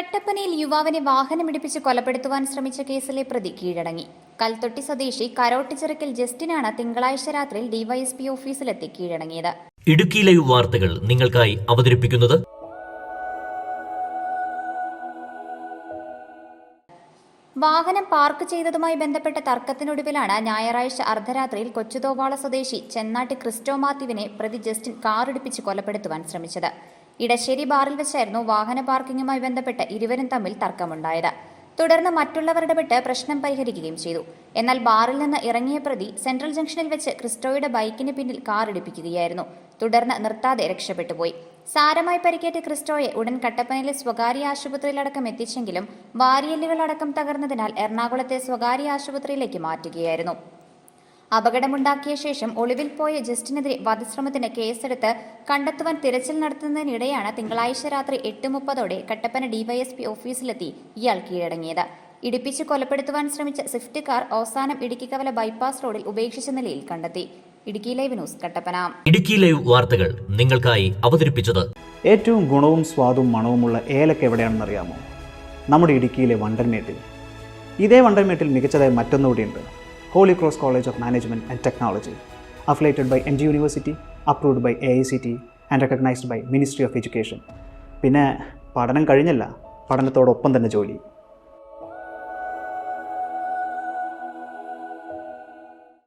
കട്ടപ്പനയിൽ യുവാവിനെ വാഹനമിടിപ്പിച്ച് കൊലപ്പെടുത്തുവാൻ ശ്രമിച്ച കേസിലെ പ്രതി കീഴടങ്ങി. കൽത്തൊട്ടി സ്വദേശി കരോട്ടിച്ചിറക്കൽ ജസ്റ്റിനാണ് തിങ്കളാഴ്ച രാത്രിയിൽ ഡിവൈഎസ്പി ഓഫീസിലെത്തി കീഴടങ്ങിയത്. ഇടുക്കി ലൈവ് വാർത്തകൾ നിങ്ങൾക്കായി അവതരിപ്പിക്കുന്നത് വാഹനം പാർക്ക് ചെയ്തതുമായി ബന്ധപ്പെട്ട തർക്കത്തിനൊടുവിലാണ് ഞായറാഴ്ച അർദ്ധരാത്രിയിൽ കൊച്ചുതോവാള സ്വദേശി ചെന്നാട്ടി ക്രിസ്റ്റോ മാത്യുവിനെ പ്രതി ജസ്റ്റിൻ കാറിടിപ്പിച്ച് കൊലപ്പെടുത്തുവാൻ ശ്രമിച്ചത്. ഇടശ്ശേരി ബാറിൽ വെച്ചായിരുന്നു വാഹന പാർക്കിംഗുമായി ബന്ധപ്പെട്ട് ഇരുവരും തമ്മിൽ തർക്കമുണ്ടായത്. തുടർന്ന് മറ്റുള്ളവരുടെ വിട്ട് പ്രശ്നം പരിഹരിക്കുകയും ചെയ്തു. എന്നാൽ ബാറിൽ നിന്ന് ഇറങ്ങിയ പ്രതി സെൻട്രൽ ജംഗ്ഷനിൽ വെച്ച് ക്രിസ്റ്റോയുടെ ബൈക്കിന് പിന്നിൽ കാർ ഇടിപ്പിക്കുകയായിരുന്നു. തുടർന്ന് നിർത്താതെ രക്ഷപ്പെട്ടുപോയി സാരമായി പരിക്കേറ്റ ക്രിസ്റ്റോയെ ഉടൻ കട്ടപ്പനയിലെ സ്വകാര്യ ആശുപത്രിയിലടക്കം എത്തിച്ചെങ്കിലും വാരിയല്ലുകളടക്കം തകർന്നതിനാൽ എറണാകുളത്തെ സ്വകാര്യ ആശുപത്രിയിലേക്ക് മാറ്റുകയായിരുന്നു. അപകടമുണ്ടാക്കിയ ശേഷം ഒളിവിൽ പോയ ജസ്റ്റിനെതിരെ വധശ്രമത്തിന് കേസെടുത്ത് കണ്ടെത്തുവാൻ തിരച്ചിൽ നടത്തുന്നതിനിടെയാണ് തിങ്കളാഴ്ച രാത്രി എട്ട് മുപ്പതോടെ കട്ടപ്പന ഡിവൈഎസ്പി ഓഫീസിലെത്തി ഇയാൾ കീഴടങ്ങിയത്. ഇടിപ്പിച്ച് കൊലപ്പെടുത്തുവാൻ ശ്രമിച്ച സ്വിഫ്റ്റ് കാർ അവസാനം ഇടുക്കിക്കവല ബൈപ്പാസ് റോഡിൽ ഉപേക്ഷിച്ച നിലയിൽ കണ്ടെത്തി. Idukki live news Kattappana. Idukki live വാർത്തകൾ നിങ്ങൾക്കായി അവതരിപ്പിച്ചത്. ഏറ്റവും ഗുണവും സ്വാദും മണവുമുള്ള ഏലക്ക എവിടെയാണെന്നറിയാമോ നമ്മുടെ ഇടുക്കിയിലെ വണ്ടൻമേട്ടിൽ ഇതേ വണ്ടൻമേട്ടിൽ മികച്ചതായി മറ്റൊന്നുകൂടിയുണ്ട്. Holy cross college of management and technology affiliated by M G university approved by A I C T and recognised by ministry of education പിന്നെ പഠനം കഴിഞ്ഞല്ല. പഠനത്തോടൊപ്പം തന്നെ ജോലി.